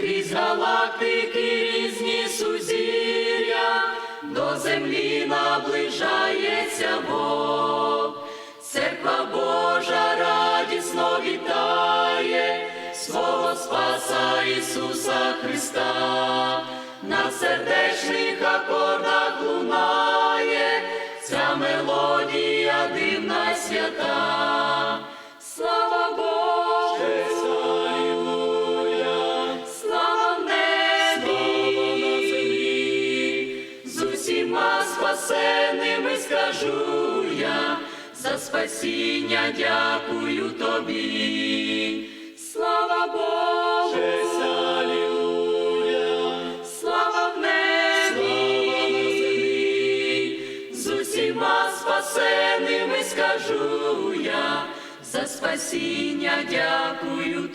крізь галактики різні сузір'я, до землі наближається Бог. Церква Божа радісно вітає свого Спаса Ісуса Христа, на сердечних акордах лунає ця мелодія дивна свята. Спасеними скажу я, за спасіння дякую тобі. Слава Богу! Слава в небі! З усіма спасеними скажу я, за спасіння дякую